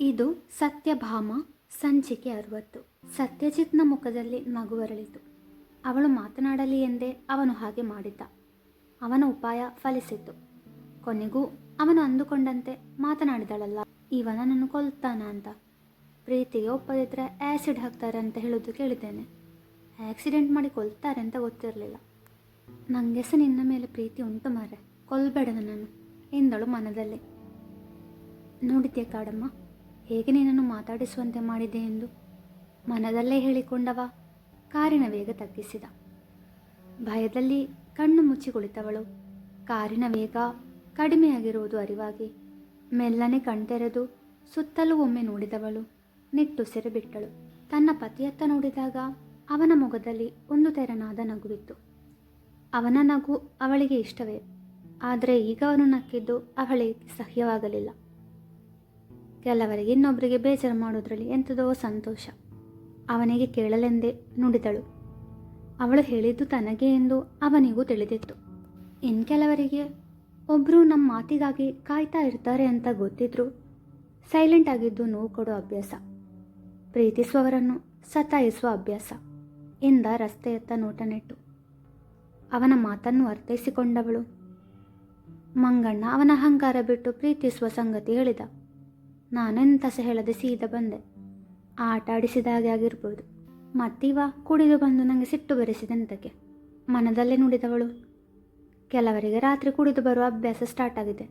ಇದು ಸತ್ಯಭಾಮ, ಸಂಚಿಕೆ ಅರುವತ್ತು. ಸತ್ಯಜಿತ್ನ ಮುಖದಲ್ಲಿ ನಗುವರಳಿತು ಅವಳು ಮಾತನಾಡಲಿ ಎಂದೇ ಅವನು ಹಾಗೆ ಮಾಡಿದ್ದ. ಅವನ ಉಪಾಯ ಫಲಿಸಿತು. ಕೊನೆಗೂ ಅವನು ಅಂದುಕೊಂಡಂತೆ ಮಾತನಾಡಿದಳಲ್ಲ, ಇವನ ನನ್ನನ್ನು ಕೊಲ್ತಾನ ಅಂತ. ಪ್ರೀತಿಗೆ ಒಪ್ಪದಿದ್ರೆ ಆ್ಯಸಿಡ್ ಹಾಕ್ತಾರೆ ಅಂತ ಹೇಳೋದು ಕೇಳಿದ್ದೇನೆ. ಆಕ್ಸಿಡೆಂಟ್ ಮಾಡಿ ಕೊಲ್ತಾರೆ ಅಂತ ಗೊತ್ತಿರಲಿಲ್ಲ. ನನಗೆ ಸಹ ನಿನ್ನ ಮೇಲೆ ಪ್ರೀತಿ ಉಂಟು ಮಾರೆ ಕೊಲ್ಬೇಡ ನಾನು ಎಂದಳು ಮನದಲ್ಲಿ. ನೋಡಿದ್ಯಾ ಕಾಡಮ್ಮ? ಹೇಗೆ ನಿನ್ನನ್ನು ಮಾತಾಡಿಸುವಂತೆ ಮಾಡಿದೆ ಎಂದು ಮನದಲ್ಲೇ ಹೇಳಿಕೊಂಡವ. ಕಾರಿನ ವೇಗ ತಗ್ಗಿಸಿದ. ಭಯದಲ್ಲಿ ಕಣ್ಣು ಮುಚ್ಚಿ ಕುಳಿತವಳು. ಕಾರಿನ ವೇಗ ಕಡಿಮೆಯಾಗಿರುವುದು ಅರಿವಾಗಿ ಮೆಲ್ಲನೆ ಕಣ್ತೆರೆದು ಸುತ್ತಲೂ ಒಮ್ಮೆ ನೋಡಿದವಳು. ನಿಟ್ಟುಸಿರು ಬಿಟ್ಟಳು ತನ್ನ ಪತಿಯತ್ತ ನೋಡಿದಾಗ ಅವನ ಮೊಗದಲ್ಲಿ ಒಂದು ತೆರನಾದ ನಗುವಿತ್ತು. ಅವನ ನಗು ಅವಳಿಗೆ ಇಷ್ಟವೇ. ಆದರೆ ಈಗ ಅವನು ನಕ್ಕಿದ್ದು ಅವಳಿಗೆ ಸಹ್ಯವಾಗಲಿಲ್ಲ. ಕೆಲವರಿಗೆ ಇನ್ನೊಬ್ಬರಿಗೆ ಬೇಜಾರು ಮಾಡೋದ್ರಲ್ಲಿ ಎಂಥದೋ ಸಂತೋಷ. ಅವನಿಗೆ ಕೇಳಲೆಂದೇ ನುಡಿದಳು. ಅವಳು ಹೇಳಿದ್ದು ತನಗೆ ಎಂದು ಅವನಿಗೂ ತಿಳಿದಿತ್ತು. ಇನ್ನು ಕೆಲವರಿಗೆ ಒಬ್ಬರು ನಮ್ಮ ಮಾತಿಗಾಗಿ ಕಾಯ್ತಾ ಇರ್ತಾರೆ ಅಂತ ಗೊತ್ತಿದ್ರು. ಸೈಲೆಂಟ್ ಆಗಿದ್ದು ನೋವು ಕೊಡೋ ಅಭ್ಯಾಸ. ಪ್ರೀತಿಸುವವರನ್ನು ಸತಾಯಿಸುವ ಅಭ್ಯಾಸ. ಎಂದ ರಸ್ತೆಯತ್ತ ನೋಟ ನೆಟ್ಟು ಅವನ ಮಾತನ್ನು ಅರ್ಥೈಸಿಕೊಂಡವಳು. ಮಂಗಣ್ಣ ಅವನ ಅಹಂಕಾರ ಬಿಟ್ಟು ಪ್ರೀತಿಸುವ ಸಂಗತಿ ಹೇಳಿದ. ನಾನೆಂತ ಸಹ ಹೇಳದೆ ಸೀದಾ ಬಂದೆ. ಆಟ ಆಡಿಸಿದ ಹಾಗೆ ಆಗಿರ್ಬೋದು. ಮತ್ತೀವ ಕುಡಿದು ಬಂದು ನನಗೆ ಸಿಟ್ಟು ಬೆರೆಸಿದಂತಕ್ಕೆ ಮನದಲ್ಲೇ ನುಡಿದವಳು. ಕೆಲವರಿಗೆ ರಾತ್ರಿ ಕುಡಿದು ಬರುವ ಅಭ್ಯಾಸ ಸ್ಟಾರ್ಟ್ ಆಗಿದೆ.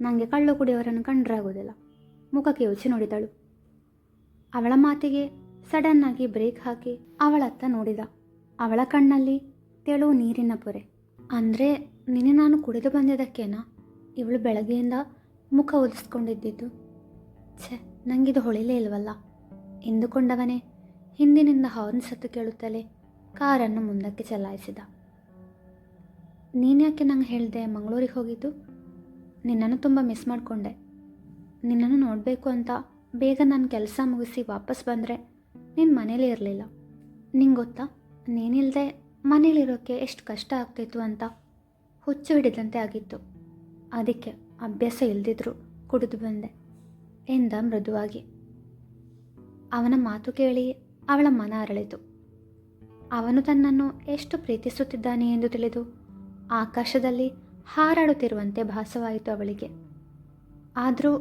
ನನಗೆ ಕಳ್ಳು ಕುಡಿಯವರನ್ನು ಕಂಡ್ರಾಗೋದಿಲ್ಲ. ಮುಖಕ್ಕೆ ಯೋಚಿ ನೋಡಿದಳು. ಅವಳ ಮಾತಿಗೆ ಸಡನ್ನಾಗಿ ಬ್ರೇಕ್ ಹಾಕಿ ಅವಳತ್ತ ನೋಡಿದ. ಅವಳ ಕಣ್ಣಲ್ಲಿ ತೆಳು ನೀರಿನ ಪೊರೆ. ಅಂದರೆ ನಿನ್ನೆ ನಾನು ಕುಡಿದು ಬಂದಿದ್ದಕ್ಕೇನಾ? ಇವಳು ಬೆಳಗ್ಗೆಯಿಂದ ಮುಖ ಒದಿಸ್ಕೊಂಡಿದ್ದಿದ್ದು. ಛೆ ನನಗಿದು ಹೊಳಿಲೇ ಇಲ್ವಲ್ಲ? ಎಂದುಕೊಂಡವನೇ ಹಿಂದಿನಿಂದ ಹಾರ್ನ್ ಸತ್ತು ಕೇಳುತ್ತಲೇ ಕಾರನ್ನು ಮುಂದಕ್ಕೆ ಚಲಾಯಿಸಿದ. ನೀನ್ಯಾಕೆ ನಂಗೆ ಹೇಳಿದೆ ಮಂಗಳೂರಿಗೆ ಹೋಗಿದ್ದು? ನಿನ್ನನ್ನು ತುಂಬ ಮಿಸ್ ಮಾಡಿಕೊಂಡೆ. ನಿನ್ನನ್ನು ನೋಡಬೇಕು ಅಂತ ಬೇಗ ನಾನು ಕೆಲಸ ಮುಗಿಸಿ ವಾಪಸ್ ಬಂದರೆ ನಿನ್ನ ಮನೇಲಿ ಇರಲಿಲ್ಲ. ನಿಂಗೆ ಗೊತ್ತಾ ನೀನಿಲ್ಲದೆ ಮನೇಲಿರೋಕ್ಕೆ ಎಷ್ಟು ಕಷ್ಟ ಆಗ್ತಿತ್ತು ಅಂತ ಹುಚ್ಚು ಹಿಡಿದಂತೆ ಆಗಿತ್ತು. ಅದಕ್ಕೆ ಅಭ್ಯಾಸ ಇಲ್ದಿದ್ರು ಕುಡಿದು ಬಂದೆ. ಎಂದ ಮೃದುವಾಗಿ. ಅವನ ಮಾತು ಕೇಳಿ ಅವಳ ಮನ ಅರಳಿತು. ಅವನು ತನ್ನನ್ನು ಎಷ್ಟು ಪ್ರೀತಿಸುತ್ತಿದ್ದಾನೆ ಎಂದು ತಿಳಿದು ಆಕಾಶದಲ್ಲಿ ಹಾರಾಡುತ್ತಿರುವಂತೆ ಭಾಸವಾಯಿತು ಅವಳಿಗೆ. ಆದರೂ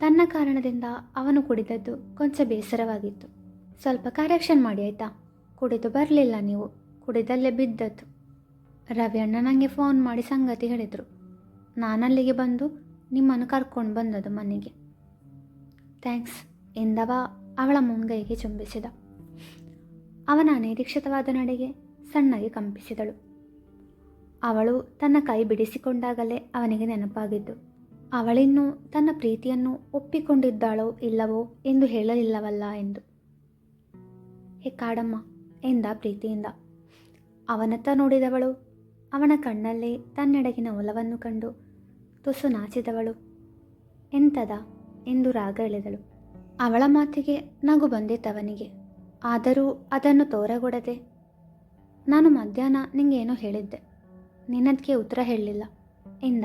ತನ್ನ ಕಾರಣದಿಂದ ಅವನು ಕುಡಿದದ್ದು ಕೊಂಚ ಬೇಸರವಾಗಿತ್ತು. ಸ್ವಲ್ಪ ಕರೆಕ್ಷನ್ ಮಾಡಿ ಆಯಿತಾ? ಕುಡಿದು ಬರಲಿಲ್ಲ ನೀವು. ಕುಡಿದಲ್ಲೇ ಬಿದ್ದದ್ದು. ರವಿಯಣ್ಣ ನನಗೆ ಫೋನ್ ಮಾಡಿ ಸಂಗತಿ ಹೇಳಿದರು. ನಾನಲ್ಲಿಗೆ ಬಂದು ನಿಮ್ಮನ್ನು ಕರ್ಕೊಂಡು ಬಂದದ್ದು ಮನೆಗೆ. ಥ್ಯಾಂಕ್ಸ್ ಎಂದವ ಅವಳ ಮುಂಗೈಗೆ ಚುಂಬಿಸಿದ. ಅವನ ಅನಿರೀಕ್ಷಿತವಾದ ನಡೆಗೆ ಸಣ್ಣಗೆ ಕಂಪಿಸಿದಳು. ಅವಳು ತನ್ನ ಕೈ ಬಿಡಿಸಿಕೊಂಡಾಗಲೇ ಅವನಿಗೆ ನೆನಪಾಗಿದ್ದು, ಅವಳಿನ್ನೂ ತನ್ನ ಪ್ರೀತಿಯನ್ನು ಒಪ್ಪಿಕೊಂಡಿದ್ದಾಳೋ ಇಲ್ಲವೋ ಎಂದು ಹೇಳಲಿಲ್ಲವಲ್ಲ ಎಂದು. ಹೇ ಕಾಡಮ್ಮ, ಎಂದ ಪ್ರೀತಿಯಿಂದ. ಅವನತ್ತ ನೋಡಿದವಳು, ಅವನ ಕಣ್ಣಲ್ಲಿ ತನ್ನೆಡಗಿನ ಒಲವನ್ನು ಕಂಡು ತುಸು ನಾಚಿದವಳು. ಎಂತದ? ಎಂದು ರಾಗ ಎಳೆದಳು. ಅವಳ ಮಾತಿಗೆ ನಗು ಬಂದಿತ್ತವನಿಗೆ ಆದರೂ ಅದನ್ನು ತೋರಗೊಡದೆ, ನಾನು ಮಧ್ಯಾಹ್ನ ನಿಂಗೇನೋ ಹೇಳಿದ್ದೆ. ನಿನ್ನದಕ್ಕೆ ಉತ್ತರ ಹೇಳಲಿಲ್ಲ ಎಂದ.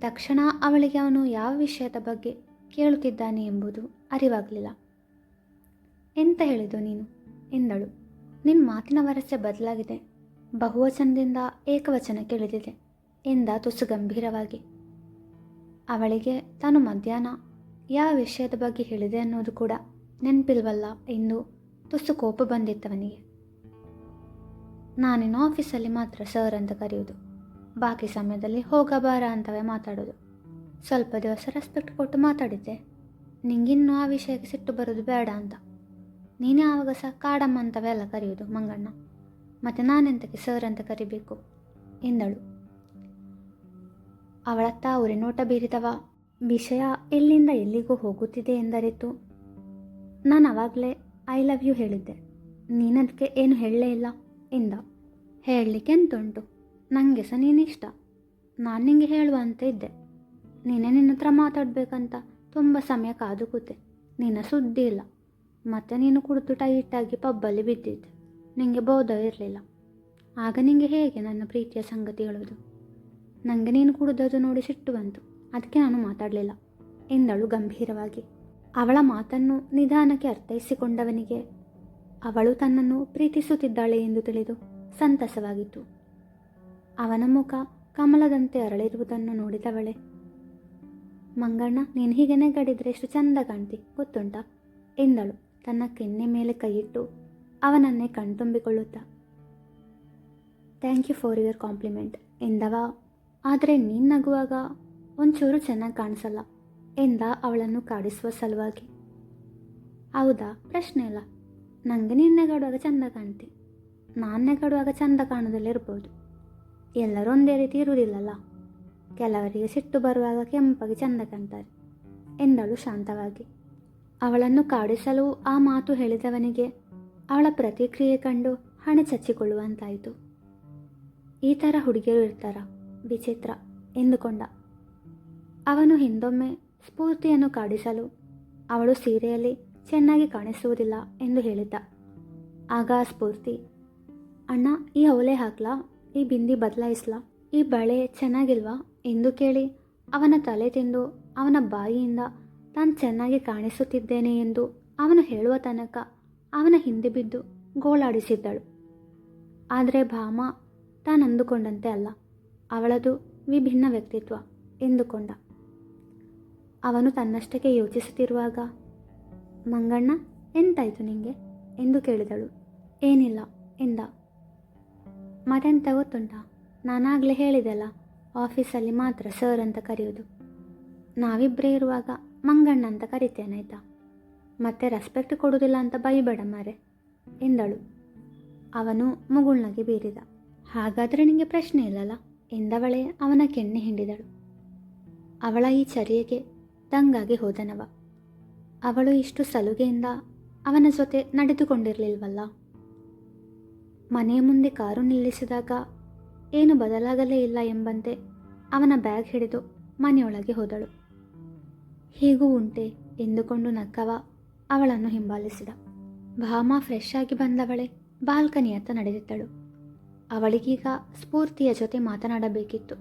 ತಕ್ಷಣ ಅವಳಿಗೆ ಅವನು ಯಾವ ವಿಷಯದ ಬಗ್ಗೆ ಕೇಳುತ್ತಿದ್ದಾನೆ ಎಂಬುದು ಅರಿವಾಗಲಿಲ್ಲ. ಎಂತ ಹೇಳಿದು ನೀನು ಎಂದಳು. ನಿನ್ನ ಮಾತಿನ ವರಸೆ ಬದಲಾಗಿದೆ. ಬಹುವಚನದಿಂದ ಏಕವಚನಕ್ಕೆ ಇಳಿದಿದೆ ಎಂದ ತುಸು ಗಂಭೀರವಾಗಿ ಅವಳಿಗೆ, ತಾನು ಮಧ್ಯಾಹ್ನ. ಯಾವ ವಿಷಯದ ಬಗ್ಗೆ ಹೇಳಿದೆ ಅನ್ನೋದು ಕೂಡ ನೆನಪಿಲ್ವಲ್ಲ ಎಂದು ತುಸು ಕೋಪ ಬಂದಿತ್ತವನಿಗೆ. ನಾನಿನ್ನು ಆಫೀಸಲ್ಲಿ ಮಾತ್ರ, ಸರ್ ಅಂತ ಕರೆಯೋದು ಬಾಕಿ ಸಮಯದಲ್ಲಿ ಹೋಗಬಾರ ಅಂತವೇ ಮಾತಾಡೋದು. ಸ್ವಲ್ಪ ದಿವಸ ರೆಸ್ಪೆಕ್ಟ್ ಕೊಟ್ಟು ಮಾತಾಡಿದ್ದೆ. ನಿಂಗಿನ್ನೂ ಆ ವಿಷಯಕ್ಕೆ ಸಿಟ್ಟು ಬರೋದು ಬೇಡ ಅಂತ. ನೀನೇ ಆವಾಗ ಸಹ ಕಾಡಮ್ಮ ಅಂತವೇ ಅಲ್ಲ ಕರೆಯೋದು ಮಂಗಣ್ಣ. ಮತ್ತು ನಾನೆಂತಕ್ಕೆ ಸರ್ ಅಂತ ಕರಿಬೇಕು? ಎಂದಳು. ಅವಳತ್ತ ನೋಟ ಬೀರಿದವ. ವಿಷಯ ಎಲ್ಲಿಂದ ಎಲ್ಲಿಗೂ ಹೋಗುತ್ತಿದೆ ಎಂದರಿತು. ನಾನು ಅವಾಗಲೇ ಐ ಲವ್ ಯು ಹೇಳಿದ್ದೆ. ನೀನದಕ್ಕೆ ಏನು ಹೇಳಲೇ ಇಲ್ಲ? ಎಂದ. ಹೇಳಲಿಕ್ಕೆ ಎಂತುಂಟು? ನನಗೆ ಸಹ ನೀನಿಷ್ಟ. ನಾನು ನಿಂಗೆ ಹೇಳುವಂತೆ ಇದ್ದೆ. ನೀನೇ ನಿನ್ನ ಹತ್ರ ಮಾತಾಡಬೇಕಂತ ತುಂಬ ಸಮಯ ಕಾದು ಕೂತೆ ನಿನ್ನ ಸುದ್ದಿ ಇಲ್ಲ. ಮತ್ತೆ ನೀನು ಕುಡಿದು ಟೈಟಾಗಿ ಪಬ್ಬಲ್ಲಿ ಬಿದ್ದಿದ್ದೆ. ನಿನಗೆ ಬೋಧ ಇರಲಿಲ್ಲ ಆಗ ನಿಂಗೆ ಹೇಗೆ ನನ್ನ ಪ್ರೀತಿಯ ಸಂಗತಿ ಹೇಳೋದು ನನಗೆ ನೀನು ಕುಡಿದದು ನೋಡಿ ಸಿಟ್ಟು ಬಂತು. ಅದಕ್ಕೆ ನಾನು ಮಾತಾಡಲಿಲ್ಲ. ಎಂದಳು ಗಂಭೀರವಾಗಿ. ಅವಳ ಮಾತನ್ನು ನಿಧಾನಕ್ಕೆ ಅರ್ಥೈಸಿಕೊಂಡವನಿಗೆ ಅವಳು ತನ್ನನ್ನು ಪ್ರೀತಿಸುತ್ತಿದ್ದಾಳೆ ಎಂದು ತಿಳಿದು ಸಂತಸವಾಗಿತ್ತು. ಅವನ ಮುಖ ಕಮಲದಂತೆ ಅರಳಿರುವುದನ್ನು ನೋಡಿದವಳೆ, ಮಂಗಣ್ಣ, ನೀನು ಹೀಗೆ ನೆಗಡಿದ್ರೆ ಎಷ್ಟು ಚಂದ ಕಾಣ್ತಿ, ಗೊತ್ತುಂಟ? ಎಂದಳು. ತನ್ನ ಕೆನ್ನೆ ಮೇಲೆ ಕೈಯಿಟ್ಟು ಅವನನ್ನೇ ಕಣ್ತುಂಬಿಕೊಳ್ಳುತ್ತಾ thank you for your compliment ಎಂದವ. ಆದರೆ ನೀನು ನಗುವಾಗ ಒಂಚೂರು ಚೆನ್ನಾಗಿ ಕಾಣಿಸಲ್ಲ. ಎಂದ ಅವಳನ್ನು ಕಾಡಿಸುವ ಸಲುವಾಗಿ. ಹೌದಾ? ಪ್ರಶ್ನೆ ಇಲ್ಲ. ನನಗೆ ನೀನು ನೆಗಾಡುವಾಗ ಚಂದ ಕಾಣ್ತಿ. ನಾನು ನೆಗಾಡುವಾಗ ಚಂದ ಕಾಣೋದಲ್ಲ ಇರ್ಬೋದು. ಎಲ್ಲರೂ ಒಂದೇ ರೀತಿ ಇರುವುದಿಲ್ಲಲ್ಲ. ಕೆಲವರಿಗೆ ಸಿಟ್ಟು ಬರುವಾಗ ಕೆಂಪಾಗಿ ಚಂದ ಕಾಣ್ತಾರೆ. ಎಂದಳು ಶಾಂತವಾಗಿ. ಅವಳನ್ನು ಕಾಡಿಸಲು ಆ ಮಾತು ಹೇಳಿದವನಿಗೆ ಅವಳ ಪ್ರತಿಕ್ರಿಯೆ ಕಂಡು ಹಣೆ ಚಚ್ಚಿಕೊಳ್ಳುವಂತಾಯಿತು. ಈ ಥರ ಹುಡುಗಿಯರು ಇರ್ತಾರ? ವಿಚಿತ್ರ ಎಂದುಕೊಂಡ. ಅವನು ಹಿಂದೊಮ್ಮೆ ಸ್ಫೂರ್ತಿಯನ್ನು ಕಾಡಿಸಲು ಅವಳು ಸೀರೆಯಲ್ಲಿ ಚೆನ್ನಾಗಿ ಕಾಣಿಸುವುದಿಲ್ಲ ಎಂದು ಹೇಳಿದ್ದ. ಆಗ ಸ್ಫೂರ್ತಿ, ಅಣ್ಣ, ಈ ಅವಲೆ ಹಾಕ್ಲಾ? ಈ ಬಿಂದಿ ಬದಲಾಯಿಸ್ಲಾ? ಈ ಬಳೆ ಚೆನ್ನಾಗಿಲ್ವಾ? ಎಂದು ಕೇಳಿ ಅವನ ತಲೆ ತಿಂದು ಅವನ ಬಾಯಿಯಿಂದ, ತಾನು ಚೆನ್ನಾಗಿ ಕಾಣಿಸುತ್ತಿದ್ದೇನೆ ಎಂದು ಅವನು ಹೇಳುವ ತನಕ ಅವನ ಹಿಂದೆ ಬಿದ್ದು ಗೋಳಾಡಿಸಿದ್ದಳು. ಆದರೆ ಭಾಮ ತಾನಂದುಕೊಂಡಂತೆ ಅಲ್ಲ. ಅವಳದು ವಿಭಿನ್ನ ವ್ಯಕ್ತಿತ್ವ ಎಂದುಕೊಂಡ. ಅವನು ತನ್ನಷ್ಟಕ್ಕೆ ಯೋಚಿಸುತ್ತಿರುವಾಗ, ಮಂಗಣ್ಣ, ಎಂತಾಯಿತು ನಿಂಗೆ? ಎಂದು ಕೇಳಿದಳು. ಏನಿಲ್ಲ, ಎಂದ. ಮತ್ತೆಂತ ಗೊತ್ತುಂಟಾ ನಾನಾಗಲೇ ಹೇಳಿದೆಲ್ಲ, ಆಫೀಸಲ್ಲಿ ಮಾತ್ರ ಸರ್ ಅಂತ ಕರೆಯೋದು. ನಾವಿಬ್ಬರೇ ಇರುವಾಗ ಮಂಗಣ್ಣ ಅಂತ ಕರಿತೇನಾಯ್ತಾ ಮತ್ತೆ ರೆಸ್ಪೆಕ್ಟ್ ಕೊಡೋದಿಲ್ಲ ಅಂತ ಬೈಬೇಡ ಮಾರೆ, ಎಂದಳು. ಅವನು ಮುಗುಳ್ನಾಗಿ ಬೀರಿದ. ಹಾಗಾದರೆ ನಿಮಗೆ ಪ್ರಶ್ನೆ ಇಲ್ಲಲ್ಲ? ಎಂದವಳೆ ಅವನ ಕೆನ್ನೆ ಹಿಂಡಿದಳು. ಅವಳ ಈ ಚರ್ಯೆಗೆ ದಂಗಾಗಿ ಹೋದನವ. ಅವಳು ಇಷ್ಟು ಸಲುಗೆಯಿಂದ ಅವನ ಜೊತೆ ನಡೆದುಕೊಂಡಿರಲಿಲ್ವಲ್ಲ? ಮನೆಯ ಮುಂದೆ ಕಾರು ನಿಲ್ಲಿಸಿದಾಗ ಏನು ಬದಲಾಗಲೇ ಇಲ್ಲ ಎಂಬಂತೆ ಅವನ ಬ್ಯಾಗ್ ಹಿಡಿದು ಮನೆಯೊಳಗೆ ಹೋದಳು. ಹೀಗೂ ಉಂಟೆ ಎಂದುಕೊಂಡು ನಕ್ಕವ ಅವಳನ್ನು ಹಿಂಬಾಲಿಸಿದ. ಭಾಮ ಫ್ರೆಶ್ ಆಗಿ ಬಂದವಳೆ ಬಾಲ್ಕನಿಯತ್ತ ನಡೆದಿದ್ದಳು. ಅವಳಿಗೀಗ ಸ್ಫೂರ್ತಿಯ ಜೊತೆ ಮಾತನಾಡಬೇಕಿತ್ತು.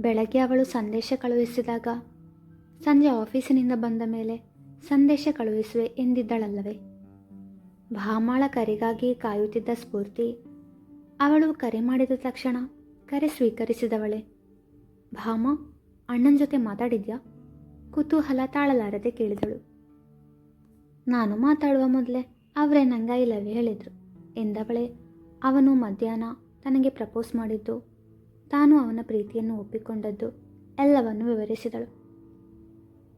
ಬೆಳಗ್ಗೆ ಅವಳು ಸಂದೇಶ ಕಳುಹಿಸಿದಾಗ, ಸಂಜೆ ಆಫೀಸಿನಿಂದ ಬಂದ ಮೇಲೆ ಸಂದೇಶ ಕಳುಹಿಸುವೆ ಎಂದಿದ್ದಳಲ್ಲವೇ? ಭಾಮಾಳ ಕರೆಗಾಗಿ ಕಾಯುತ್ತಿದ್ದ ಸ್ಫೂರ್ತಿ, ಅವಳು ಕರೆ ಮಾಡಿದ ತಕ್ಷಣ ಕರೆ ಸ್ವೀಕರಿಸಿದವಳೆ. ಭಾಮ, ಅಣ್ಣನ ಜೊತೆ ಮಾತಾಡಿದ್ಯಾ? ಕುತೂಹಲ ತಾಳಲಾರದೆ ಕೇಳಿದಳು. ನಾನು ಮಾತಾಡುವ ಮೊದಲೇ ಅವರೇ ನಂಗೆ ಇಲ್ಲವೇ ಹೇಳಿದರು ಎಂದವಳೆ ಅವನು ಮಧ್ಯಾಹ್ನ ತನಗೆ ಪ್ರಪೋಸ್ ಮಾಡಿದ್ದು. ತಾನು ಅವನ ಪ್ರೀತಿಯನ್ನು ಒಪ್ಪಿಕೊಂಡದ್ದು ಎಲ್ಲವನ್ನು ವಿವರಿಸಿದಳು.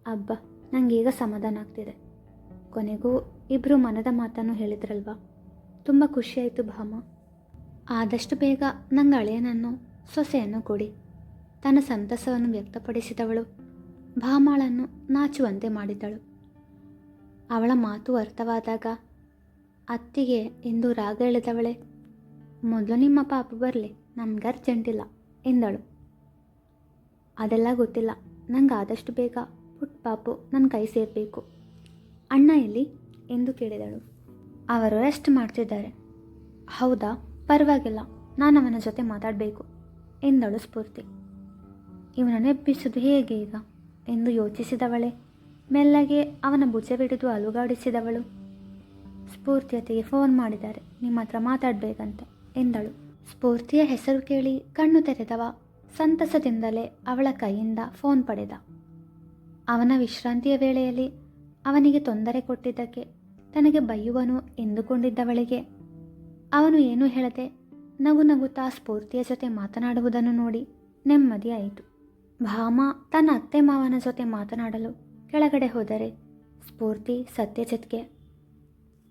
ಅಬ್ಬ ನನಗೀಗ ಸಮಾಧಾನ ಆಗ್ತಿದೆ. ಕೊನೆಗೂ ಇಬ್ಬರು ಮನದ ಮಾತನ್ನು ಹೇಳಿದ್ರಲ್ವಾ? ತುಂಬ ಖುಷಿಯಾಯಿತು ಭಾಮ. ಆದಷ್ಟು ಬೇಗ ನಂಗೆ ಅಳೆಯನನ್ನು, ಸೊಸೆಯನ್ನು ಕೊಡಿ. ತನ್ನ ಸಂತಸವನ್ನು ವ್ಯಕ್ತಪಡಿಸಿದವಳು. ಭಾಮಾಳನ್ನು ನಾಚುವಂತೆ ಮಾಡಿದಳು. ಅವಳ ಮಾತು ಅರ್ಥವಾದಾಗ ಅತ್ತಿಗೆ ಎಂದು ರಾಗ ಎಳೆದವಳೆ. ಮೊದಲು ನಿಮ್ಮ ಪಾಪ ಬರಲಿ, ನಮ್ಗೆ ಅರ್ಜೆಂಟಿಲ್ಲ ಎಂದಳು. ಅದೆಲ್ಲ ಗೊತ್ತಿಲ್ಲ, ನಂಗೆ ಆದಷ್ಟು ಬೇಗ ಪುಟ್ ಪಾಪು ನನ್ನ ಕೈ ಸೇರಬೇಕು, ಅಣ್ಣ ಎಲ್ಲಿ ಎಂದು ಕೇಳಿದಳು. ಅವರು ರೆಸ್ಟ್ ಮಾಡ್ತಿದ್ದಾರೆ. ಹೌದಾ, ಪರವಾಗಿಲ್ಲ, ನಾನು ಅವನ ಜೊತೆ ಮಾತಾಡಬೇಕು, ಎಂದಳು ಸ್ಫೂರ್ತಿ. ಇವನನ್ನು ಎಬ್ಬಿಸೋದು ಹೇಗೆ ಈಗ, ಎಂದು ಯೋಚಿಸಿದವಳೆ. ಮೆಲ್ಲಗೆ ಅವನ ಭುಜ ಬಿಡಿದು ಅಲುಗಾಡಿಸಿದವಳು. ಸ್ಫೂರ್ತಿಯತೆಗೆ ಫೋನ್ ಮಾಡಿದ್ದಾರೆ, ನಿಮ್ಮ ಹತ್ರ ಮಾತಾಡಬೇಕಂತ. ಎಂದಳು. ಸ್ಫೂರ್ತಿಯ ಹೆಸರು ಕೇಳಿ ಕಣ್ಣು ತೆರೆದವ. ಸಂತಸದಿಂದಲೇ ಅವಳ ಕೈಯಿಂದ ಫೋನ್ ಪಡೆದ. ಅವನ ವಿಶ್ರಾಂತಿಯ ವೇಳೆಯಲ್ಲಿ ಅವನಿಗೆ ತೊಂದರೆ ಕೊಟ್ಟಿದ್ದಕ್ಕೆ ತನಗೆ ಬೈಯುವನು ಎಂದುಕೊಂಡಿದ್ದವಳಿಗೆ. ಅವನು ಏನೂ ಹೇಳದೆ ನಗು ನಗುತ್ತಾ ಸ್ಫೂರ್ತಿಯ ಜೊತೆ ಮಾತನಾಡುವುದನ್ನು ನೋಡಿ ನೆಮ್ಮದಿ ಆಯಿತು. ಭಾಮ ತನ್ನ ಅತ್ತೆ ಮಾವನ ಜೊತೆ ಮಾತನಾಡಲು ಕೆಳಗಡೆ ಹೋದರೆ ಸ್ಫೂರ್ತಿ ಸತ್ಯಜಿತ್ಗೆ,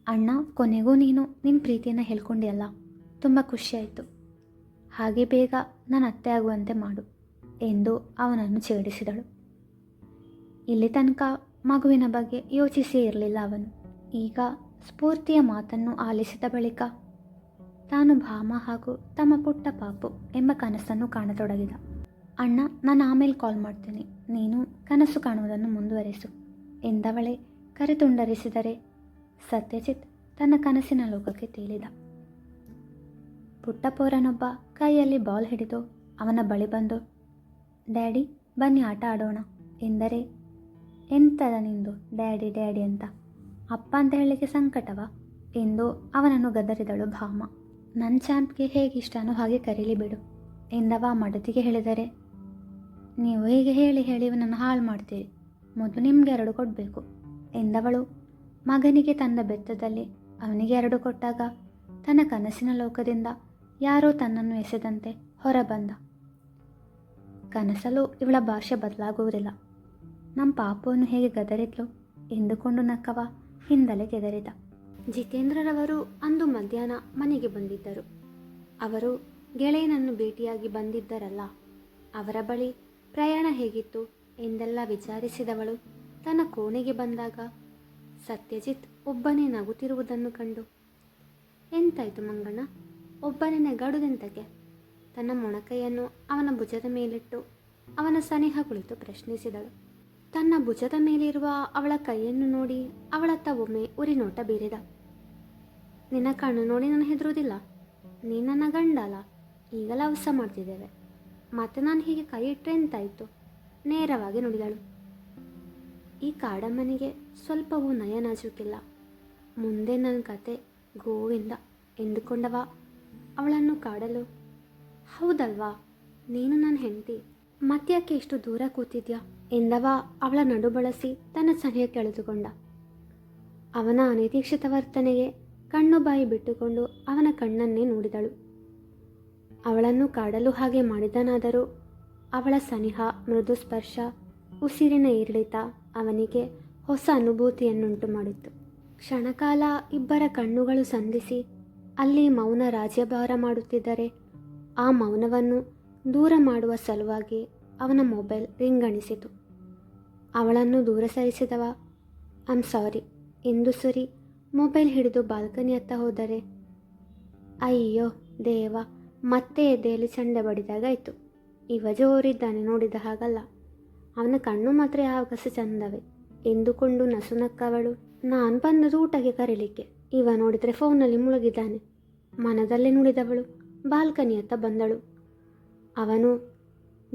ಅಣ್ಣ, ಕೊನೆಗೂ ನೀನು ನಿನ್ನ ಪ್ರೀತಿಯನ್ನು ಹೇಳ್ಕೊಂಡಿಯಲ್ಲ. ತುಂಬ ಖುಷಿಯಾಯಿತು. ಹಾಗೆ ಬೇಗ ನಾನು ಅತ್ತೆ ಆಗುವಂತೆ ಮಾಡು ಎಂದು ಅವನನ್ನು ಛೇಡಿಸಿದಳು. ಇಲ್ಲಿ ತನಕ ಮಗುವಿನ ಬಗ್ಗೆ ಯೋಚಿಸೇ ಇರಲಿಲ್ಲ ಅವನು. ಈಗ ಸ್ಫೂರ್ತಿಯ ಮಾತನ್ನು ಆಲಿಸಿದ ಬಳಿಕ ತಾನು ಭಾಮ ಹಾಗೂ ತಮ್ಮ ಪುಟ್ಟ ಪಾಪು ಎಂಬ ಕನಸನ್ನು ಕಾಣತೊಡಗಿದ. ಅಣ್ಣ, ನಾನು ಆಮೇಲೆ ಕಾಲ್ ಮಾಡ್ತೀನಿ. ನೀನು ಕನಸು ಕಾಣುವುದನ್ನು ಮುಂದುವರಿಸು ಎಂದವಳೆ ಕರೆತುಂಡರಿಸಿದರೆ ಸತ್ಯಜಿತ್ ತನ್ನ ಕನಸಿನ ಲೋಕಕ್ಕೆ ತೇಲಿದ. ಪುಟ್ಟಪೋರನೊಬ್ಬ ಕೈಯಲ್ಲಿ ಬಾಲ್ ಹಿಡಿದು ಅವನ ಬಳಿ ಬಂದು, ಡ್ಯಾಡಿ, ಬನ್ನಿ ಆಟ ಆಡೋಣ, ಎಂದರೆ, ಎಂತದ ನಿಂದು, ಡ್ಯಾಡಿ ಡ್ಯಾಡಿ ಅಂತ. ಅಪ್ಪ ಅಂತ ಹೇಳಲಿಕ್ಕೆ ಸಂಕಟವ? ಎಂದು ಅವನನ್ನು ಗದರಿದಳು ಭಾಮ. ನನ್ನ ಚಾಂಪ್ಗೆ ಹೇಗೆ ಇಷ್ಟನೋ ಹಾಗೆ ಕರೀಲಿ ಬಿಡು, ಎಂದವ ಮಡತಿಗೆ ಹೇಳಿದರೆ, ನೀವು ಹೀಗೆ ಹೇಳಿ ಹೇಳಿ ಇವನನ್ನು ಹಾಳು ಮಾಡ್ತೀರಿ, ಮೊದಲು ನಿಮ್ಗೆ ಎರಡು ಕೊಡಬೇಕು, ಎಂದವಳು. ಮಗನಿಗೆ ತಂದ ಬೆತ್ತದಲ್ಲಿ ಅವನಿಗೆ ಎರಡು ಕೊಟ್ಟಾಗ ತನ್ನ ಕನಸಿನ ಲೋಕದಿಂದ ಯಾರೋ ತನ್ನನ್ನು ಎಸೆದಂತೆ ಹೊರಬಂದ. ಕನಸಲು ಇವಳ ಭಾಷೆ ಬದಲಾಗುವುದಿಲ್ಲ. ನಮ್ಮ ಪಾಪವನ್ನು ಹೇಗೆ ಗದರಿದ್ಲು ಎಂದುಕೊಂಡು ನಕ್ಕವ ಹಿಂದಲೇ ಗೆದರಿದ ಜಿತೇಂದ್ರರವರು ಅಂದು ಮಧ್ಯಾಹ್ನ ಮನೆಗೆ ಬಂದಿದ್ದರು. ಅವರು ಗೆಳೆಯನನ್ನು ಭೇಟಿಯಾಗಿ ಬಂದಿದ್ದರಲ್ಲ, ಅವರ ಬಳಿ ಪ್ರಯಾಣ ಹೇಗಿತ್ತು ಎಂದೆಲ್ಲ ವಿಚಾರಿಸಿದವಳು ತನ್ನ ಕೋಣೆಗೆ ಬಂದಾಗ ಸತ್ಯಜಿತ್ ಒಬ್ಬನೇ ನಗುತ್ತಿರುವುದನ್ನು ಕಂಡು, ಎಂತಾಯ್ತು ಮಂಗಣ್ಣ? ಒಬ್ಬನೇ ನೆಗಾಡುದೆಂತಕ್ಕೆ ತನ್ನ ಮೊಣಕೈಯನ್ನು ಅವನ ಭುಜದ ಮೇಲಿಟ್ಟು ಅವನ ಸನಿಹ ಕುಳಿತು ಪ್ರಶ್ನಿಸಿದಳು. ತನ್ನ ಭುಜದ ಮೇಲಿರುವ ಅವಳ ಕೈಯನ್ನು ನೋಡಿ ಅವಳತ್ತ ಒಮ್ಮೆ ಉರಿನೋಟ ಬೀರಿದ. ನಿನ್ನ ಕಣ್ಣು ನೋಡಿ ನಾನು ಹೆದರುವುದಿಲ್ಲ. ನೀ ನನ್ನ ಗಂಡಲ್ಲ. ಈಗ ಲವಸ ಮಾಡ್ತಿದ್ದೇವೆ. ಮತ್ತೆ ನಾನು ಹೀಗೆ ಕೈ ಇಟ್ಟರೆ ಎಂತಾಯಿತು? ನೇರವಾಗಿ ನುಡಿದಳು. ಈ ಕಾಡಮ್ಮನಿಗೆ ಸ್ವಲ್ಪವೂ ನಯ ನಾಜುಕಿಲ್ಲ ಮುಂದೆ ನನ್ನ ಕತೆ ಗೋವಿಂದ ಎಂದುಕೊಂಡವ. ಅವಳನ್ನು ಕಾಡಲು. ಹೌದಲ್ವಾ? ನೀನು ನನ್ನ ಹೆಂಡತಿ. ಮತ್ತ್ಯಾಕೆ ಇಷ್ಟು ದೂರ ಕೂತಿದ್ಯಾ? ಎಂದವ ಅವಳ ನಡು ಬಳಸಿ ತನ್ನ ಸನಿಹ ಕೆಳೆದುಕೊಂಡ. ಅವನ ಅನಿರೀಕ್ಷಿತ ವರ್ತನೆಗೆ ಕಣ್ಣು ಬಾಯಿ ಬಿಟ್ಟುಕೊಂಡು ಅವನ ಕಣ್ಣನ್ನೇ ನೋಡಿದಳು. ಅವಳನ್ನು ಕಾಡಲು ಹಾಗೆ ಮಾಡಿದನಾದರೂ ಅವಳ ಸನಿಹ, ಮೃದು ಸ್ಪರ್ಶ, ಉಸಿರಿನ ಏರಿಳಿತ ಅವನಿಗೆ ಹೊಸ ಅನುಭೂತಿಯನ್ನುಂಟು ಮಾಡಿತ್ತು. ಕ್ಷಣಕಾಲ ಇಬ್ಬರ ಕಣ್ಣುಗಳು ಸಂಧಿಸಿ ಅಲ್ಲಿ ಮೌನ ರಾಜ್ಯಭಾರ ಮಾಡುತ್ತಿದ್ದರೆ, ಆ ಮೌನವನ್ನು ದೂರ ಮಾಡುವ ಸಲುವಾಗಿ ಅವನ ಮೊಬೈಲ್ ರಿಂಗಣಿಸಿತು ಅವಳನ್ನು ದೂರ ಸರಿಸಿದವ ಐಮ್ ಸಾರಿ ಎಂದು ಸರಿ. ಮೊಬೈಲ್ ಹಿಡಿದು ಬಾಲ್ಕನಿಯತ್ತ ಹೋದರೆ? ಅಯ್ಯೋ, ದೇವ. ಮತ್ತೆ ಎದೆಯಲ್ಲಿ ಚಂಡೆ ಬಡಿದಾಗಾಯಿತು. ಇವ ಜೋರಿದ್ದಾನೆ ನೋಡಿದ ಹಾಗಲ್ಲ. ಅವನ ಕಣ್ಣು ಮಾತ್ರ ಯಾವಾಗಸ ಚಂದವೆ. ಎಂದುಕೊಂಡು ನಸುನಕ್ಕವಳು, ನಾನು ಬಂದದು ಊಟಕ್ಕೆ ಕರೀಲಿಕ್ಕೆ. ಇವ ನೋಡಿದರೆ ಫೋನ್ನಲ್ಲಿ ಮುಳುಗಿದ್ದಾನೆ. ಮನದಲ್ಲೇ ನುಡಿದವಳು. ಬಾಲ್ಕನಿಯತ್ತ ಬಂದಳು. ಅವನು,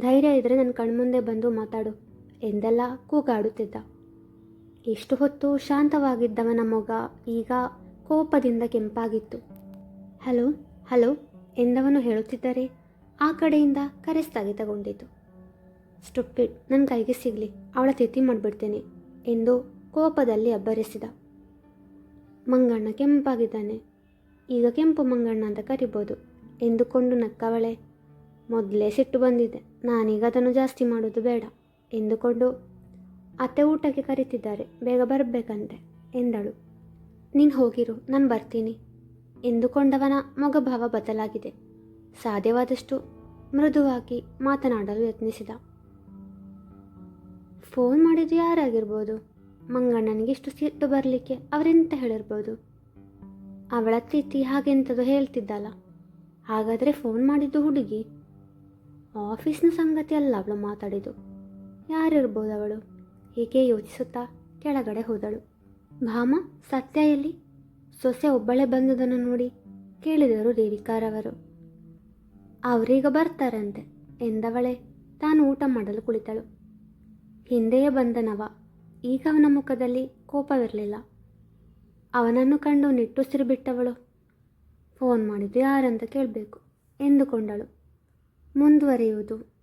ಧೈರ್ಯ ಇದ್ದರೆ ನನ್ನ ಕಣ್ಮುಂದೆ ಬಂದು ಮಾತಾಡು ಎಂದೆಲ್ಲ ಕೂಗಾಡುತ್ತಿದ್ದ. ಎಷ್ಟು ಹೊತ್ತು ಶಾಂತವಾಗಿದ್ದವನ ಮೊಗ ಈಗ ಕೋಪದಿಂದ ಕೆಂಪಾಗಿತ್ತು. ಹಲೋ ಹಲೋ ಎಂದವನು ಹೇಳುತ್ತಿದ್ದರೆ ಆ ಕಡೆಯಿಂದ ಕರೆ ಸ್ಥಗಿತಗೊಂಡಿತು. ಸ್ಟುಪಿಡ್ ನನ್ನ ಕೈಗೆ ಸಿಗಲಿ, ಅವಳ ತಿಥಿ ಮಾಡಿಬಿಡ್ತೇನೆ ಎಂದು ಕೋಪದಲ್ಲಿ ಅಬ್ಬರಿಸಿದ. ಮಂಗಣ್ಣ ಕೆಂಪಾಗಿದ್ದಾನೆ. ಈಗ ಕೆಂಪು ಮಂಗಣ್ಣ ಅಂತ ಕರಿಬೋದು. ಎಂದುಕೊಂಡು ನಕ್ಕವಳೆ. ಮೊದಲೇ ಸಿಟ್ಟು ಬಂದಿದೆ. ನಾನೀಗ ಅದನ್ನು ಜಾಸ್ತಿ ಮಾಡೋದು ಬೇಡ. ಎಂದುಕೊಂಡು ಅತ್ತೆ ಊಟಕ್ಕೆ ಕರೀತಿದ್ದಾರೆ. ಬೇಗ ಬರಬೇಕಂತೆ ಎಂದಳು. ನೀನು ಹೋಗಿರು. ನಾನು ಬರ್ತೀನಿ ಎಂದುಕೊಂಡವನ ಮೊಗಭಾವ ಬದಲಾಗಿದೆ. ಸಾಧ್ಯವಾದಷ್ಟು ಮೃದುವಾಗಿ ಮಾತನಾಡಲು ಯತ್ನಿಸಿದ. ಫೋನ್ ಮಾಡಿದ್ದು ಯಾರಾಗಿರ್ಬೋದು? ಮಂಗಣ್ಣನಿಗೆ ಇಷ್ಟು ಸಿಟ್ಟು ಬರಲಿಕ್ಕೆ ಅವರೆಂತ ಹೇಳಿರ್ಬೋದು? ಅವಳ ತಿಥಿ ಹಾಗೆಂಥದ್ದು ಹೇಳ್ತಿದ್ದಲ್ಲ. ಹಾಗಾದರೆ ಫೋನ್ ಮಾಡಿದ್ದು ಹುಡುಗಿ? ಆಫೀಸ್ನ ಸಂಗತಿ ಅಲ್ಲ ಅವಳು ಮಾತಾಡಿದ್ದು. ಯಾರಿರ್ಬೋದು ಅವಳು? ಹೀಗೆ ಯೋಚಿಸುತ್ತಾ ಕೆಳಗಡೆ ಹೋದಳು. ಭಾಮ, ಸತ್ಯ ಎಲ್ಲಿ? ಸೊಸೆ ಒಬ್ಬಳೆ ಬಂದದನ್ನು ನೋಡಿ ಕೇಳಿದರು ದೇವಿಕಾರವರು. ಅವರೀಗ ಬರ್ತಾರಂತೆ ಎಂದವಳೆ ತಾನು ಊಟ ಮಾಡಲು ಕುಳಿತಳು. ಹಿಂದೆಯೇ ಬಂದನವ. ಈಗ ಅವನ ಮುಖದಲ್ಲಿ ಕೋಪವಿರಲಿಲ್ಲ. ಅವನನ್ನು ಕಂಡು ನಿಟ್ಟುಸಿರು ಬಿಟ್ಟವಳು ಫೋನ್ ಮಾಡಿದ್ದು ಯಾರಂತ ಕೇಳಬೇಕು ಎಂದುಕೊಂಡಳು. ಮುಂದುವರಿಯುವುದು